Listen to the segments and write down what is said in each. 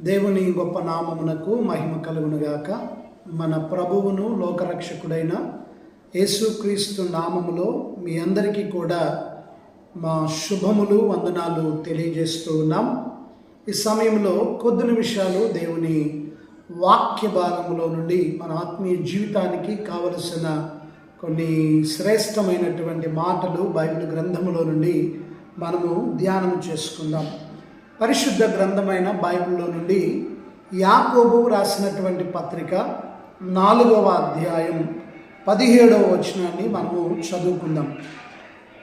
దేవుని గొప్ప నామమునకు మహిమ కలుగునుగాక. మన ప్రభువును లోకరక్షకుడైన యేసుక్రీస్తు నామములో మీ అందరికీ కూడా మా శుభములు వందనాలు తెలియజేస్తూ ఉన్నాం. ఈ సమయంలో కొద్ది నిమిషాలు దేవుని వాక్య భాగములో నుండి మన ఆత్మీయ జీవితానికి కావలసిన కొన్ని శ్రేష్టమైనటువంటి మాటలు బైబిల్ గ్రంథములో నుండి మనము ధ్యానం చేసుకుందాం. పరిశుద్ధ గ్రంథమైన బైబిల్లో నుండి యాకోబు రాసినటువంటి పత్రిక నాలుగవ అధ్యాయం పదిహేడవ వచనాన్ని మనము చదువుకుందాం.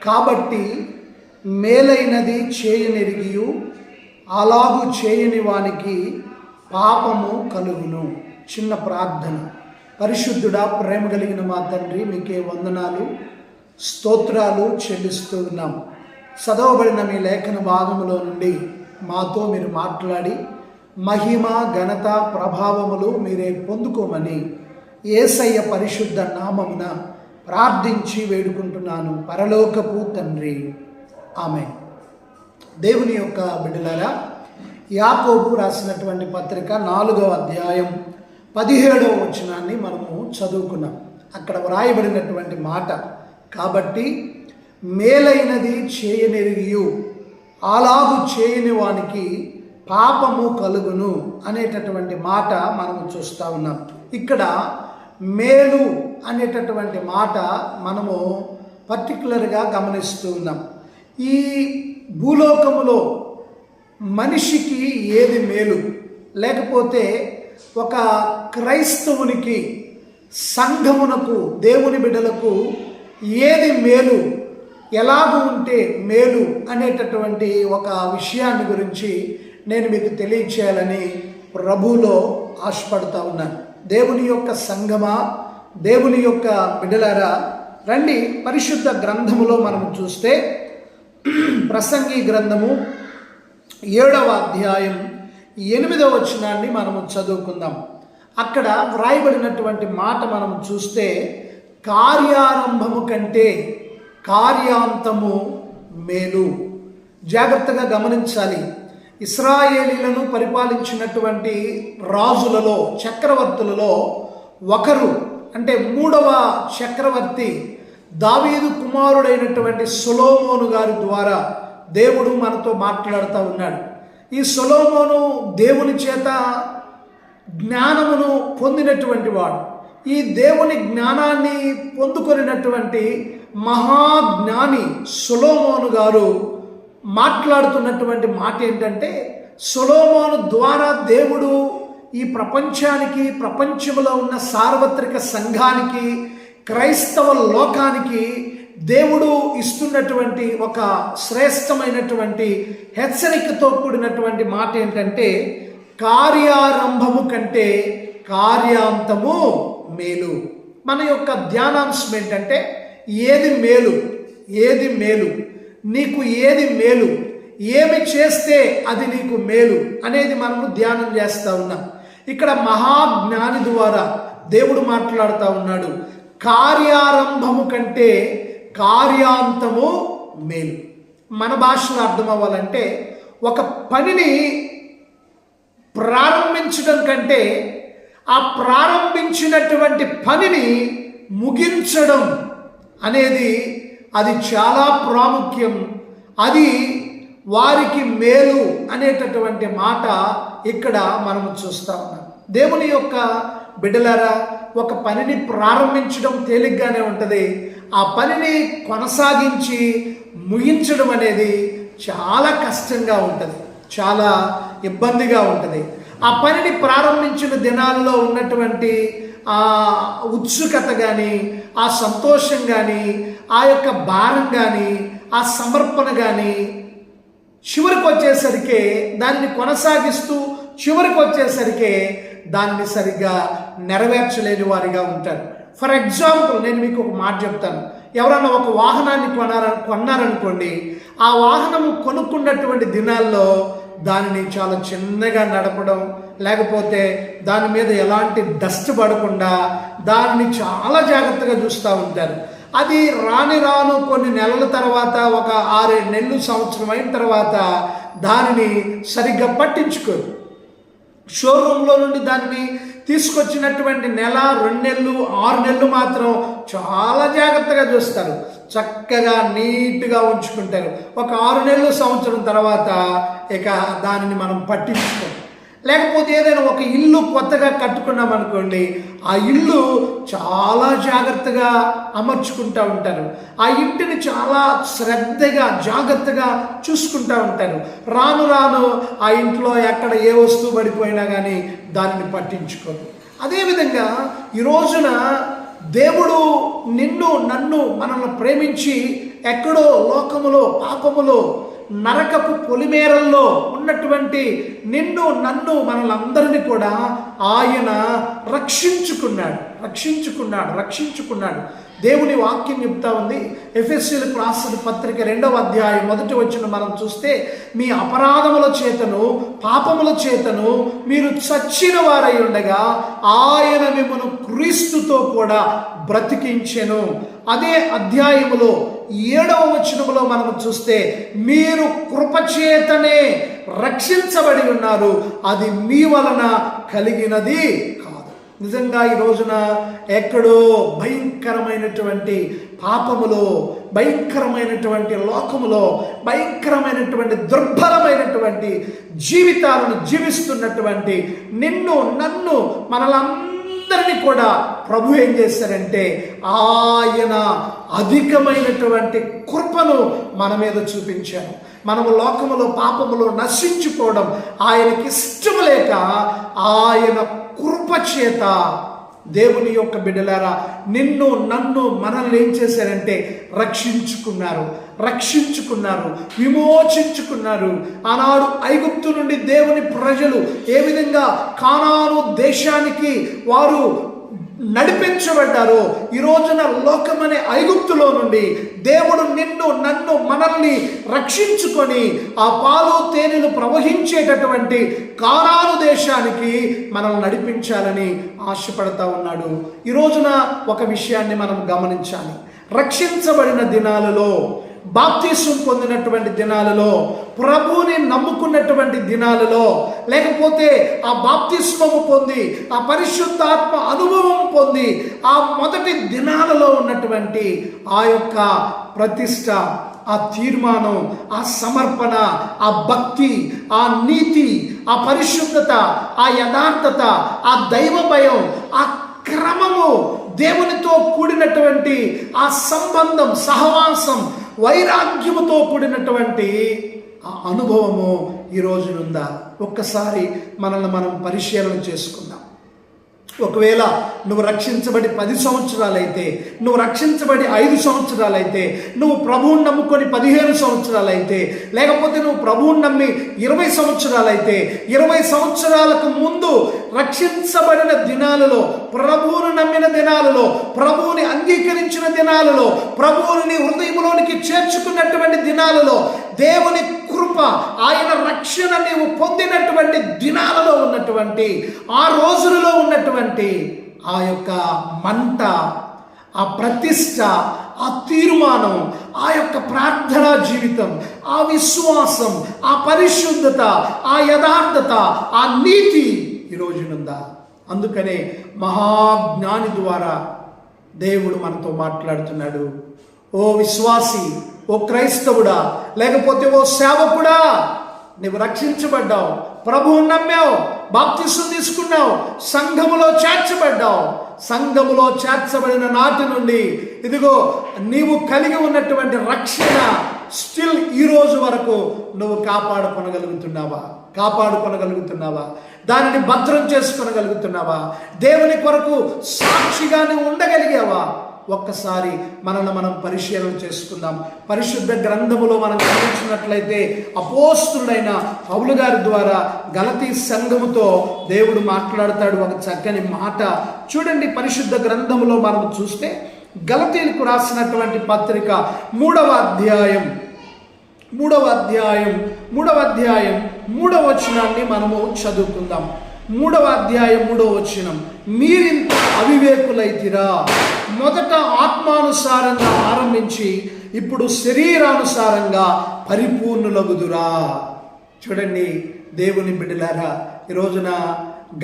కాబట్టి మేలైనది చేయనెరిగియు అలాగు చేయని వానికి పాపము కలుగును. చిన్న ప్రార్థన. పరిశుద్ధుడా ప్రేమ కలిగిన మా తండ్రి మీకే వందనాలు స్తోత్రాలు చెల్లిస్తూ ఉన్నాం. చదవబడిన మీ లేఖన భాగంలో నుండి మాతో మీరు మాట్లాడి మహిమ ఘనత ప్రభావములు మీరే పొందుకోమని ఏసయ్య పరిశుద్ధ నామమున ప్రార్థించి వేడుకుంటున్నాను. పరలోకపు తండ్రి. ఆమె దేవుని యొక్క బిడ్డలారా యాకోబు రాసినటువంటి పత్రిక నాలుగవ అధ్యాయం పదిహేడవ వచనాన్ని మనము చదువుకున్నాం. అక్కడ వ్రాయబడినటువంటి మాట కాబట్టి మేలైనది చేయనెరిగియు అలాగు చేయని వానికి పాపము కలుగును అనేటటువంటి మాట మనం చూస్తూ ఉన్నాం. ఇక్కడ మేలు అనేటటువంటి మాట మనము పర్టికులర్గా గమనిస్తూ ఉన్నాం. ఈ భూలోకములో మనిషికి ఏది మేలు? లేకపోతే ఒక క్రైస్తవునికి సంఘమునకు దేవుని బిడ్డలకు ఏది మేలు? ఎలాగ ఉంటే మేలు అనేటటువంటి ఒక విషయాన్ని గురించి నేను మీకు తెలియచేయాలని ప్రభులో ఆశపడుతూ ఉన్నాను. దేవుని యొక్క సంగమా దేవుని యొక్క బిడ్డలారా రండి పరిశుద్ధ గ్రంథములో మనం చూస్తే ప్రసంగి గ్రంథము ఏడవ అధ్యాయం ఎనిమిదవ వచనాన్ని మనము చదువుకుందాం. అక్కడ వ్రాయబడినటువంటి మాట మనం చూస్తే కార్యారంభము కంటే కార్యాంతము మేలు. జాగ్రత్తగా గమనించాలి. ఇస్రాయేలీలను పరిపాలించినటువంటి రాజులలో చక్రవర్తులలో ఒకరు అంటే మూడవ చక్రవర్తి దావీదు కుమారుడైనటువంటి సొలోమోను గారి ద్వారా దేవుడు మనతో మాట్లాడుతూ ఉన్నాడు. ఈ సొలోమోను దేవుని చేత జ్ఞానమును పొందినటువంటి వాడు. ఈ దేవుని జ్ఞానాన్ని పొందుకొనినటువంటి మహాజ్ఞాని సులోమోను గారు మాట్లాడుతున్నటువంటి మాట ఏంటంటే సులోమోను ద్వారా దేవుడు ఈ ప్రపంచానికి ప్రపంచంలో ఉన్న సార్వత్రిక సంఘానికి క్రైస్తవ లోకానికి దేవుడు ఇస్తున్నటువంటి ఒక శ్రేష్టమైనటువంటి హెచ్చరికతో కూడినటువంటి మాట ఏంటంటే కార్యారంభము కంటే కార్యాంతము మేలు. మన యొక్క ధ్యానాంశం ఏంటంటే ఏది మేలు ఏది మేలు? నీకు ఏది మేలు? ఏమి చేస్తే అది నీకు మేలు? అనేది మనము ధ్యానం చేస్తూ ఉన్నాం. ఇక్కడ మహాజ్ఞాని ద్వారా దేవుడు మాట్లాడుతూ ఉన్నాడు. కార్యారంభము కంటే కార్యాంతము మేలు. మన భాషలో అర్థం అవ్వాలంటే ఒక పనిని ప్రారంభించడం కంటే ఆ ప్రారంభించినటువంటి పనిని ముగించడం అనేది అది చాలా ప్రాముఖ్యం. అది వారికి మేలు అనేటటువంటి మాట ఇక్కడ మనం చూస్తా ఉన్నాం. దేవుని యొక్క బిడ్డలారా ఒక పనిని ప్రారంభించడం తేలిగ్గానే ఉంటుంది. ఆ పనిని కొనసాగించి ముగించడం అనేది చాలా కష్టంగా ఉంటుంది. చాలా ఇబ్బందిగా ఉంటుంది. ఆ పనిని ప్రారంభించిన దినాల్లో ఉన్నటువంటి ఆ ఉత్సుకత కానీ ఆ సంతోషం కానీ ఆ యొక్క భారం కానీ ఆ సమర్పణ కానీ చివరికి వచ్చేసరికి దాన్ని కొనసాగిస్తూ చివరికి వచ్చేసరికి దాన్ని సరిగ్గా నెరవేర్చలేని వారిగా ఉంటారు. ఫర్ ఎగ్జాంపుల్ నేను మీకు ఒక మాట చెప్తాను. ఎవరైనా ఒక వాహనాన్ని కొనార కొన్నారనుకోండి ఆ వాహనము కొనుక్కున్నటువంటి దినాల్లో దానిని చాలా చిన్నగా నడపడం లేకపోతే దాని మీద ఎలాంటి డస్ట్ పడకుండా దానిని చాలా జాగ్రత్తగా చూస్తూ ఉంటారు. అది రాని రాను కొన్ని నెలల తర్వాత ఒక ఆరేడు నెలలు సంవత్సరం అయిన తర్వాత దానిని సరిగ్గా పట్టించుకోరు. షోరూంలో నుండి దాన్ని తీసుకొచ్చినటువంటి నెల రెండు నెలలు ఆరు నెలలు మాత్రం చాలా జాగ్రత్తగా చూస్తారు. చక్కగా నీట్గా ఉంచుకుంటారు. ఒక ఆరు నెలలు సంవత్సరం తర్వాత ఇక దానిని మనం పట్టించుకోం లేకపోతే ఏదైనా ఒక ఇల్లు కొత్తగా కట్టుకున్నాం అనుకోండి ఆ ఇల్లు చాలా జాగ్రత్తగా అమర్చుకుంటూ ఉంటారు. ఆ ఇంటిని చాలా శ్రద్ధగా జాగ్రత్తగా చూసుకుంటూ ఉంటారు. రాను రాను ఆ ఇంట్లో ఎక్కడ ఏ వస్తువు పడిపోయినా కానీ దానిని పట్టించుకోరు. అదేవిధంగా ఈ రోజున దేవుడు నిన్ను నన్ను మనల్ని ప్రేమించి ఎక్కడో లోకములో పాపములో నరకపు పొలిమేరల్లో ఉన్నటువంటి నిన్ను నన్ను మనలందరినీ కూడా ఆయన రక్షించుకున్నాడు. రక్షించుకున్నాడు రక్షించుకున్నాడు. దేవుని వాక్యం చెప్తా ఉంది. ఎఫ్ఎస్సీలకు రాసిన పత్రిక రెండవ అధ్యాయం మొదటి వచ్చిన మనం చూస్తే మీ అపరాధముల చేతను పాపముల చేతను మీరు చచ్చిన వారై ఉండగా ఆయన మిమ్మను క్రీస్తుతో కూడా బ్రతికించెను. అదే అధ్యాయములో ఏడవ వచనములో మనం చూస్తే మీరు కృపచేతనే రక్షించబడి ఉన్నారు. అది మీ వలన కలిగినది. నిజంగా ఈ రోజున ఎక్కడో భయంకరమైనటువంటి పాపములో భయంకరమైనటువంటి లోకములో భయంకరమైనటువంటి దుర్భరమైనటువంటి జీవితాలను జీవిస్తున్నటువంటి నిన్ను నన్ను మనలందరినీ కూడా ప్రభు ఏం చేశారంటే ఆయన అధికమైనటువంటి కృపను మన మీద చూపించారు మనము లోకములో పాపములో నశించుకోవడం ఆయనకి ఇష్టం లేక ఆయన కృప చేత దేవుని యొక్క బిడ్డలారా నిన్ను నన్ను మనల్ని ఏం చేశారంటే రక్షించుకున్నారు రక్షించుకున్నారు విమోచించుకున్నారు. ఆనాడు ఐగుప్తు నుండి దేవుని ప్రజలు ఏ విధంగా కానాను దేశానికి వారు నడిపించబడ్డారో. ఈ రోజున లోకమనే ఐగుప్తులో నుండి దేవుడు నిన్ను నన్ను మనల్ని రక్షించుకొని ఆ పాలు తేనెలు ప్రవహించేటటువంటి కారాలు దేశానికి మనల్ని నడిపించాలని ఆశపడతా ఉన్నాడు. ఈ రోజున ఒక విషయాన్ని మనం గమనించాలి. రక్షించబడిన దినాలలో బాప్తీసం పొందినటువంటి దినాలలో ప్రభువుని నమ్ముకున్నటువంటి దినాలలో లేకపోతే ఆ బాప్తిస్మము పొంది ఆ పరిశుద్ధాత్మ అనుభవం పొంది ఆ మొదటి దినాలలో ఉన్నటువంటి ఆ యొక్క ప్రతిష్ట ఆ తీర్మానం ఆ సమర్పణ ఆ భక్తి ఆ నీతి ఆ పరిశుద్ధత ఆ యథార్థత ఆ దైవ భయం ఆ క్రమము దేవునితో కూడినటువంటి ఆ సంబంధం సహవాసం వైరాగ్యముతో కూడినటువంటి ఆ అనుభవము ఈ ఒక్కసారి మనల్ని మనం పరిశీలన చేసుకుందాం. ఒకవేళ నువ్వు రక్షించబడి పది సంవత్సరాలైతే నువ్వు రక్షించబడి ఐదు సంవత్సరాలైతే నువ్వు ప్రభువుని నమ్ముకొని పదిహేను సంవత్సరాలైతే లేకపోతే నువ్వు ప్రభువుని నమ్మి ఇరవై సంవత్సరాలైతే ఇరవై సంవత్సరాలకు ముందు రక్షించబడిన దినాలలో ప్రభువును నమ్మిన దినాలలో ప్రభువుని అంగీకరించిన దినాలలో ప్రభువుని నీ హృదయంలోనికి చేర్చుకున్నటువంటి దినాలలో దేవుని కృప ఆయన రక్షణ నీవు పొందినటువంటి దినాలలో ఉన్నటువంటి ఆ రోజులలో ఉన్నటువంటి ఆ యొక్క మంట ఆ ప్రతిష్ట ఆ తీర్మానం ఆ యొక్క ప్రార్థనా జీవితం ఆ విశ్వాసం ఆ పరిశుద్ధత ఆ యథార్థత ఆ నీతి ఈ రోజునుందా అందుకనే మహాజ్ఞాని ద్వారా దేవుడు మనతో మాట్లాడుతున్నాడు. ఓ విశ్వాసి ఓ క్రైస్తవుడా లేకపోతే ఓ సేవకుడా నువ్వు రక్షించబడ్డావు. ప్రభువు నమ్మావు. బాప్తిస్సు తీసుకున్నావు. సంఘములో చేర్చబడ్డావు. సంఘములో చేర్చబడిన నాటి నుండి ఇదిగో నీవు కలిగి ఉన్నటువంటి రక్షణ స్టిల్ ఈ రోజు వరకు నువ్వు కాపాడుకొనగలుగుతున్నావా? కాపాడుకొనగలుగుతున్నావా? దానిని భద్రం చేసుకొనగలుగుతున్నావా? దేవుని కొరకు సాక్షిగా నువ్వు ఉండగలిగావా? ఒక్కసారి మనల్ని మనం పరిశీలన చేసుకుందాం. పరిశుద్ధ గ్రంథములో మనం గమనించినట్లయితే అపోస్తుడైన పౌలు గారి ద్వారా గలతీ సంఘముతో దేవుడు మాట్లాడతాడు ఒక చక్కని మాట. చూడండి పరిశుద్ధ గ్రంథములో మనం చూస్తే గలతీలకు రాసినటువంటి పత్రిక మూడవ అధ్యాయం. మూడవ అధ్యాయం మూడవ అధ్యాయం మూడవ వచనాన్ని మనము చదువుకుందాం. మూడవ అధ్యాయం మూడవ వచనం. మీరింత అవివేకులైతిరా. మొదట ఆత్మానుసారంగా ఆరంభించి ఇప్పుడు శరీరానుసారంగా పరిపూర్ణులగుదురా. చూడండి దేవుని బిడ్డలారా ఈ రోజున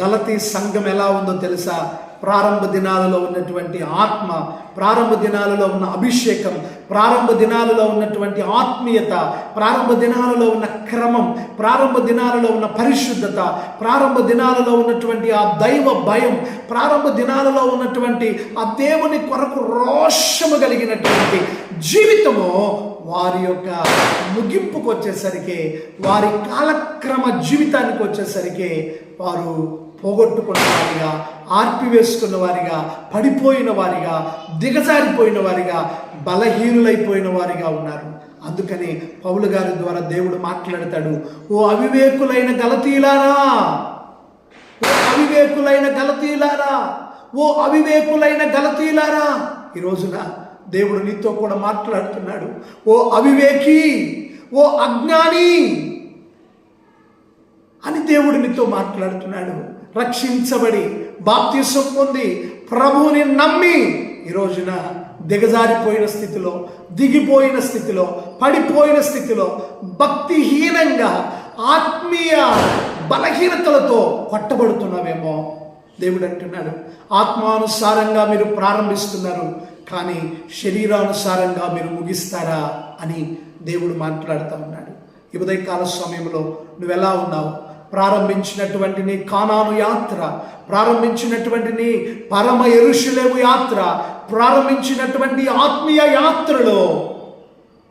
గలతీ సంఘం ఎలా ఉందో తెలుసా? ప్రారంభ దినాలలో ఉన్నటువంటి ఆత్మ ప్రారంభ దినాలలో ఉన్న అభిషేకం ప్రారంభ దినాలలో ఉన్నటువంటి ఆత్మీయత ప్రారంభ దినాలలో ఉన్న క్రమం ప్రారంభ దినాలలో ఉన్న పరిశుద్ధత ప్రారంభ దినాలలో ఉన్నటువంటి ఆ దైవ భయం ప్రారంభ దినాలలో ఉన్నటువంటి ఆ దేవుని కొరకు రోషము కలిగినటువంటి జీవితము వారి యొక్క ముగింపుకు వచ్చేసరికి వారి కాలక్రమ జీవితానికి వచ్చేసరికి వారు పోగొట్టుకున్న వారిగా ఆర్పివేసుకున్న వారిగా పడిపోయిన వారిగా దిగజారిపోయిన వారిగా బలహీనులైపోయిన వారిగా ఉన్నారు. అందుకని పౌలు గారి ద్వారా దేవుడు మాట్లాడతాడు ఓ అవివేకులైన గలతీలారా ఓ అవివేకులైన గలతీలారా ఓ అవివేకులైన గలతీలారా ఈ రోజున దేవుడు నీతో కూడా మాట్లాడుతున్నాడు ఓ అవివేకి! ఓ అజ్ఞాని! అని దేవుడు నీతో మాట్లాడుతున్నాడు. రక్షించబడి బాప్తీసం పొంది ప్రభువుని నమ్మి ఈ రోజున దిగజారిపోయిన స్థితిలో దిగిపోయిన స్థితిలో పడిపోయిన స్థితిలో భక్తిహీనంగా ఆత్మీయ బలహీనతలతో కొట్టబడుతున్నామేమో దేవుడు అంటున్నాడు. ఆత్మానుసారంగా మీరు ప్రారంభిస్తున్నారు కానీ శరీరానుసారంగా మీరు ముగిస్తారా అని దేవుడు మాట్లాడుతూ ఉన్నాడు. ఈ ఉదయకాల సమయంలో నువ్వెలా ఉన్నావు? ప్రారంభించినటువంటి నీ కానాను యాత్ర ప్రారంభించినటువంటి నీ పరమ ఎరుషులేము యాత్ర ప్రారంభించినటువంటి ఆత్మీయ యాత్రలో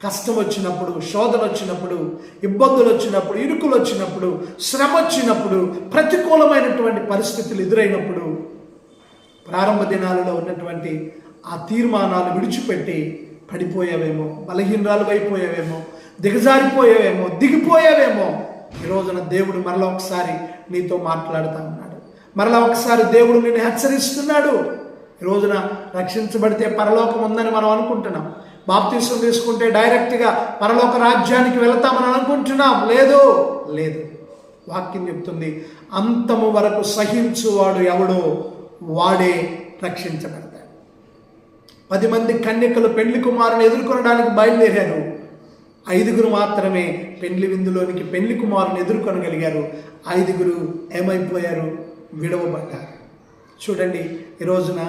కష్టం వచ్చినప్పుడు శోధన వచ్చినప్పుడు ఇబ్బందులు వచ్చినప్పుడు ఇరుకులు వచ్చినప్పుడు శ్రమ వచ్చినప్పుడు ప్రతికూలమైనటువంటి పరిస్థితులు ఎదురైనప్పుడు ప్రారంభ దినాలలో ఉన్నటువంటి ఆ తీర్మానాలు విడిచిపెట్టి పడిపోయావేమో బలహీనరాలు అయిపోయావేమో దిగజారిపోయావేమో దిగిపోయావేమో ఈ రోజున దేవుడు మరలా ఒకసారి నీతో మాట్లాడుతూ ఉన్నాడు. మరలా ఒకసారి దేవుడు నిన్ను హెచ్చరిస్తున్నాడు. ఈ రోజున రక్షించబడితే పరలోకం ఉందని మనం అనుకుంటున్నాం. బాప్తీసం తీసుకుంటే డైరెక్ట్గా పరలోక రాజ్యానికి వెళతామని అనుకుంటున్నాం. లేదు లేదు. వాక్యం చెప్తుంది అంతము వరకు సహించువాడు ఎవడో వాడే రక్షించబడతాడు. పది మంది కన్యకలు పెళ్ళి కుమారుని ఎదుర్కొనడానికి బయలుదేరారు. ఐదుగురు మాత్రమే పెండ్లి విందులోనికి పెళ్ళి కుమారుని ఎదుర్కొనగలిగారు. ఐదుగురు ఏమైపోయారు? విడవబడ్డారు. చూడండి ఈ రోజున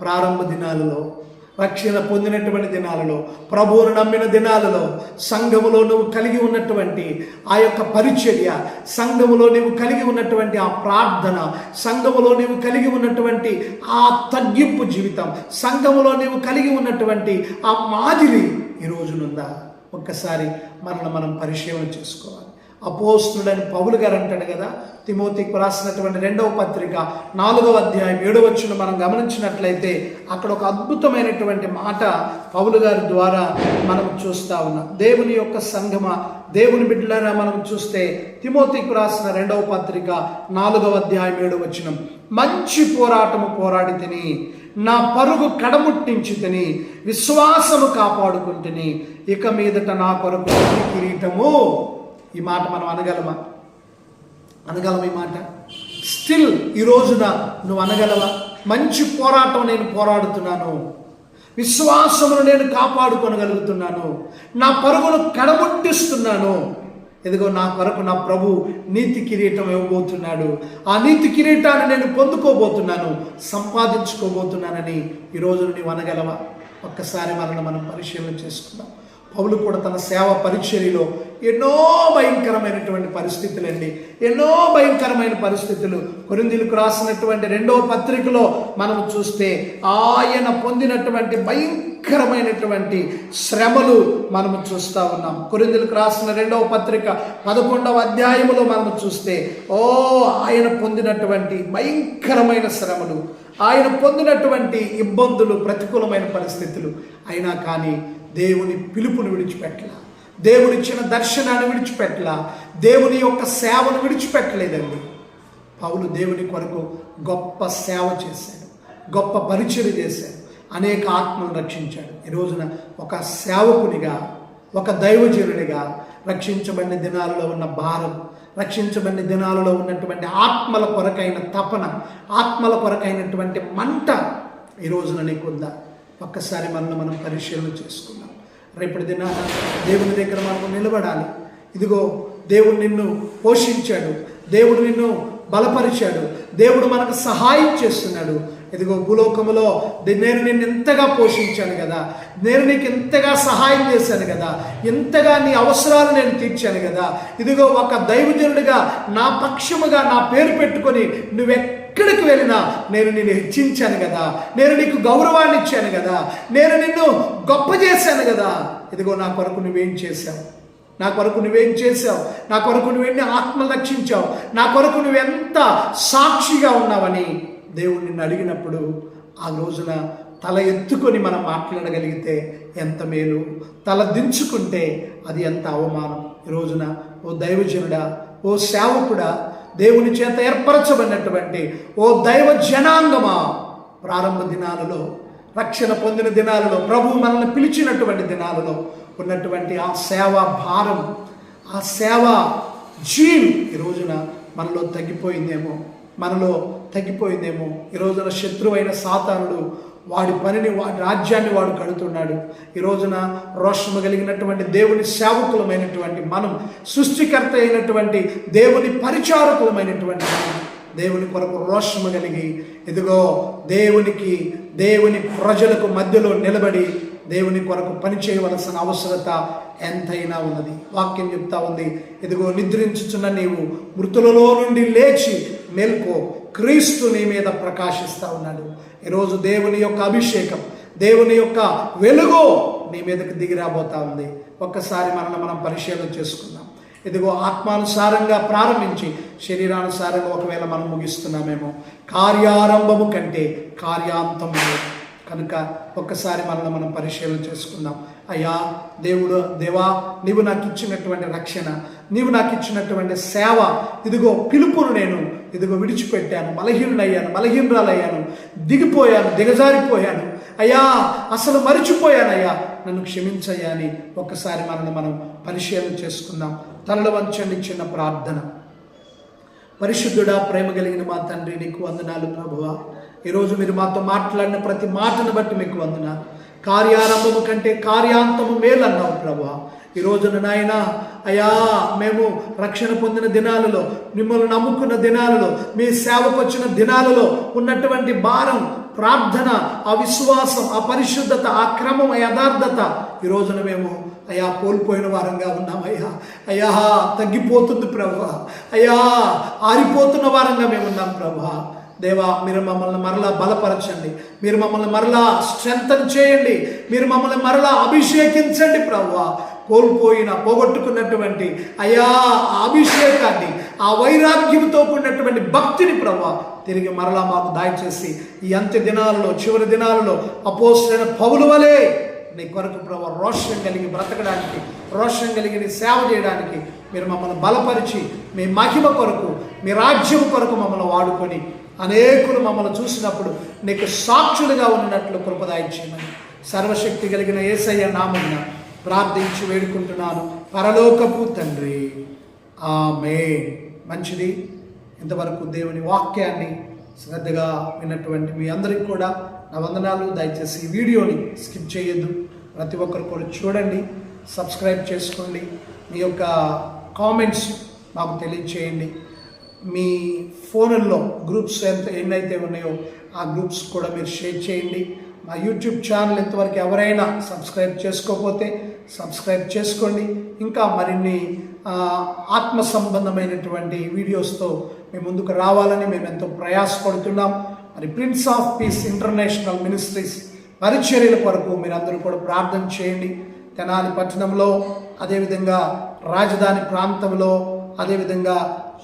ప్రారంభ దినాలలో రక్షణ పొందినటువంటి దినాలలో ప్రభువును నమ్మిన దినాలలో సంఘములో నువ్వు కలిగి ఉన్నటువంటి ఆ యొక్క పరిచర్య సంఘములో నువ్వు కలిగి ఉన్నటువంటి ఆ ప్రార్థన సంఘములో నువ్వు కలిగి ఉన్నటువంటి ఆ తగ్గింపు జీవితం సంఘములో నువ్వు కలిగి ఉన్నటువంటి ఆ మాదిరి ఈ రోజునుందా? ఒక్కసారి మనల్ని మనం పరిశీలన చేసుకోవాలి. అపోస్తుడని పౌలు గారు అంటాడు కదా తిమోతికి రాసినటువంటి రెండవ పత్రిక నాలుగవ అధ్యాయం ఏడవ వచ్చిన మనం గమనించినట్లయితే అక్కడ ఒక అద్భుతమైనటువంటి మాట పౌలు గారి ద్వారా మనం చూస్తా ఉన్నాం. దేవుని యొక్క సంగమ దేవుని బిడ్డలైనా మనం చూస్తే తిమోతికి రాసిన రెండవ పత్రిక నాలుగవ అధ్యాయం ఏడవ వచ్చినం మంచి పోరాటము పోరాడి తిని నా పరుగు కడముట్టించితిని విశ్వాసము కాపాడుకుంటుని ఇక మీదట నా కొరకు కిరీటము. ఈ మాట మనం అనగలమా? అనగలమా ఈ మాట? స్టిల్ ఈ రోజున నువ్వు అనగలవా? మంచి పోరాటం నేను పోరాడుతున్నాను. విశ్వాసమును నేను కాపాడుకొనగలుగుతున్నాను. నా పరుగును కడముట్టిస్తున్నాను. ఎదుగో నా కొరకు నా ప్రభు నీతి కిరీటం ఇవ్వబోతున్నాడు. ఆ నీతి కిరీటాన్ని నేను పొందుకోబోతున్నాను సంపాదించుకోబోతున్నానని ఈరోజు నీవు అనగలవా? ఒక్కసారి మనల్ని మనం పరిశీలన చేసుకుందాం. పౌలు కూడా తన సేవ పరిచర్యలో ఎన్నో భయంకరమైనటువంటి పరిస్థితులండి. ఎన్నో భయంకరమైన పరిస్థితులు. కొరిందులకు రాసినటువంటి రెండవ పత్రికలో మనం చూస్తే ఆయన పొందినటువంటి భయంకరమైనటువంటి శ్రమలు మనము చూస్తూ ఉన్నాం. కొరిందులకు రాసిన రెండవ పత్రిక పదకొండవ అధ్యాయములో మనం చూస్తే ఓ ఆయన పొందినటువంటి భయంకరమైన శ్రమలు. ఆయన పొందినటువంటి ఇబ్బందులు ప్రతికూలమైన పరిస్థితులు. అయినా కానీ దేవుని పిలుపును విడిచిపెట్టలా. దేవుడిచ్చిన దర్శనాన్ని విడిచిపెట్టలా. దేవుని యొక్క సేవను విడిచిపెట్టలేదండి. పౌలు దేవుని కొరకు గొప్ప సేవ చేశాడు. గొప్ప పరిచయం చేశాడు. అనేక ఆత్మను రక్షించాడు. ఈ రోజున ఒక సేవకునిగా ఒక దైవజనుడిగా రక్షించబడిన దినాలలో ఉన్న భారం రక్షించబడిన దినాలలో ఉన్నటువంటి ఆత్మల కొరకైన తపన ఆత్మల కొరకైనటువంటి మంట ఈ రోజున నీకుందా? ఒక్కసారి మనం మనం పరిశీలన చేసుకుందాం. రేపటి దినాన దేవుని దగ్గర మనం నిలబడాలి. ఇదిగో దేవుడు నిన్ను పోషించాడు. దేవుడు నిన్ను బలపరిచాడు. దేవుడు మనకు సహాయం చేస్తున్నాడు. ఇదిగో భూలోకములో నేను నిన్ను ఎంతగా పోషించాను కదా నేను నీకు ఎంతగా సహాయం చేశాను కదా ఎంతగా నీ అవసరాలు నేను తీర్చాను కదా ఇదిగో ఒక దైవజనుడిగా నా పక్షముగా నా పేరు పెట్టుకొని నువ్వెక్కడికి వెళ్ళినా నేను నిన్ను హెచ్చించాను కదా నేను నీకు గౌరవాన్ని ఇచ్చాను కదా నేను నిన్ను గొప్ప చేశాను కదా. ఇదిగో నా కొరకు నువ్వేం చేశావు? నా కొరకు నువ్వేం చేశావు? నా కొరకు నువ్వెన్ని ఆత్మ రక్షించావు? నా కొరకు నువ్వెంత సాక్షిగా ఉన్నావని దేవుడు నిన్ను అడిగినప్పుడు ఆ రోజున తల ఎత్తుకొని మనం మాట్లాడగలిగితే ఎంత మేలు. తల దించుకుంటే అది ఎంత అవమానం. ఈ రోజున ఓ దైవజనుడా ఓ సేవకుడా దేవుని చేత ఏర్పరచబడినటువంటి ఓ దైవ జనాంగమా ప్రారంభ దినాలలో రక్షణ పొందిన దినాలలో ప్రభు మనల్ని పిలిచినటువంటి దినాలలో ఉన్నటువంటి ఆ సేవ భారం ఆ సేవ జీవి ఈ రోజున మనలో తగ్గిపోయిందేమో. మనలో తగ్గిపోయిందేమో. ఈ రోజున శత్రువైన సాతానుడు వాడి పనిని వాడి రాజ్యాన్ని వాడు కడుతున్నాడు. ఈ రోజున రోషము కలిగినటువంటి దేవుని సేవకులమైనటువంటి మనం సృష్టికర్త అయినటువంటి దేవుని పరిచారకులమైనటువంటి మనం దేవుని కొరకు రోషము కలిగి ఇదిగో దేవునికి దేవుని ప్రజలకు మధ్యలో నిలబడి దేవుని కొరకు పని చేయవలసిన అవసరత ఎంతైనా ఉన్నది. వాక్యం చెప్తా ఉంది. ఇదిగో నిద్రించుచున్న నీవు మృతులలో నుండి లేచి మేల్కో. క్రీస్తు నీ మీద ప్రకాశిస్తూ ఉన్నాడు. ఈరోజు దేవుని యొక్క అభిషేకం దేవుని యొక్క వెలుగు నీ మీదకి దిగిరాబోతా ఉంది. ఒక్కసారి మనల్ని మనం పరిశీలన చేసుకుందాం. ఇదిగో ఆత్మానుసారంగా ప్రారంభించి శరీరానుసారంగా ఒకవేళ మనం ముగిస్తున్నామేమో కార్యారంభము కంటే కార్యాంతము కనుక ఒక్కసారి మనల్ని మనం పరిశీలన చేసుకుందాం. అయ్యా దేవుడు దేవా నీవు నాకు ఇచ్చినటువంటి రక్షణ నీవు నాకు ఇచ్చినటువంటి సేవ ఇదిగో పిలుపును నేను ఇదిగో విడిచిపెట్టాను బలహీనుడయ్యాను బలహీనురాలయ్యాను దిగిపోయాను దిగజారిపోయాను. అయ్యా అసలు మరిచిపోయానయ్యా. నన్ను క్షమించయ్యా అని ఒక్కసారి మనల్ని మనం పరిశీలన చేసుకుందాం. తలలు వంచండి చిన్న ప్రార్థన. పరిశుద్ధుడా ప్రేమ కలిగిన మా తండ్రి నీకు వందనాలు ప్రభువా. ఈరోజు మీరు మాతో మాట్లాడిన ప్రతి మాటను బట్టి మీకు వందనాలు. కార్యారంభము కంటే కార్యాంతము మేలన్నావు ప్రభువా. ఈ రోజున నాయన అయా మేము రక్షణ పొందిన దినాలలో మిమ్మల్ని నమ్ముకున్న దినాలలో మీ సేవకొచ్చిన దినాలలో ఉన్నటువంటి భారం ప్రార్థన అవిశ్వాసం అపరిశుద్ధత ఆ క్రమం యథార్థత ఈ రోజున మేము అయ్యా కోల్పోయిన వారంగా ఉన్నామయ్యా అయ్యా. తగ్గిపోతుంది ప్రభు. అయ్యా ఆరిపోతున్న వారంగా మేము ఉన్నాం ప్రభు. దేవా మీరు మమ్మల్ని మరలా బలపరచండి. మీరు మమ్మల్ని మరలా స్ట్రెంథన్ చేయండి. మీరు మమ్మల్ని మరలా అభిషేకించండి ప్రభు. కోల్పోయిన పోగొట్టుకున్నటువంటి అయ్యా ఆ అభిషేకాన్ని ఆ వైరాగ్యంతో కూడినటువంటి భక్తిని ప్రభా తిరిగి మరలా మాకు దయచేసి ఈ అంత్య దినాలలో చివరి దినాలలో అపోసిన పౌలు వలే నీ కొరకు ప్రభా రోషం కలిగి బ్రతకడానికి రోషం కలిగి నీ సేవ చేయడానికి మీరు మమ్మల్ని బలపరిచి మీ మహిమ కొరకు మీ రాజ్యం కొరకు మమ్మల్ని వాడుకొని అనేకులు మమ్మల్ని చూసినప్పుడు నీకు సాక్షులుగా ఉన్నట్లు కృపదాయించమని సర్వశక్తి కలిగిన ఏసయ్య నామన్న ప్రార్థించి వేడుకుంటున్నాను. పరలోకపు తండ్రి. ఆమె మంచిది. ఇంతవరకు దేవుని వాక్యాన్ని శ్రద్ధగా విన్నటువంటి మీ అందరికి కూడా నా వందనాలు. దయచేసి ఈ వీడియోని స్కిప్ చేయొద్దు. ప్రతి ఒక్కరు కూడా చూడండి. సబ్స్క్రైబ్ చేసుకోండి. మీ యొక్క కామెంట్స్ మాకు తెలియచేయండి. మీ ఫోన్లో గ్రూప్స్ ఎంత ఎన్నైతే ఉన్నాయో ఆ గ్రూప్స్ కూడా మీరు షేర్ చేయండి. మా యూట్యూబ్ ఛానల్ ఇంతవరకు ఎవరైనా సబ్స్క్రైబ్ చేసుకోకపోతే సబ్స్క్రైబ్ చేసుకోండి. ఇంకా మరిన్ని ఆత్మ సంబంధమైనటువంటి వీడియోస్తో మేము ముందుకు రావాలని మేము ఎంతో ప్రయాసపడుతున్నాం. మరి prince of peace international ministries పరిచర్యల కొరకు మీరందరూ కూడా ప్రార్థన చేయండి. తెనాలి పట్టణంలో అదేవిధంగా రాజధాని ప్రాంతంలో అదేవిధంగా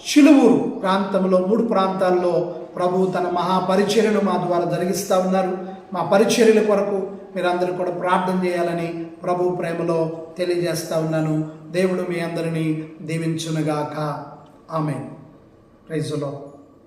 చిలువూరు ప్రాంతంలో మూడు ప్రాంతాల్లో ప్రభు తన మహాపరిచర్యను మా ద్వారా జరిగిస్తూ ఉన్నారు. మా పరిచర్యల కొరకు మీరందరూ కూడా ప్రార్థన చేయాలని ప్రభు ప్రేమలో తెలియజేస్తా ఉన్నాను. దేవుడు మీ అందరినీ దీవించునుగాక. ఆమె ప్రైజులో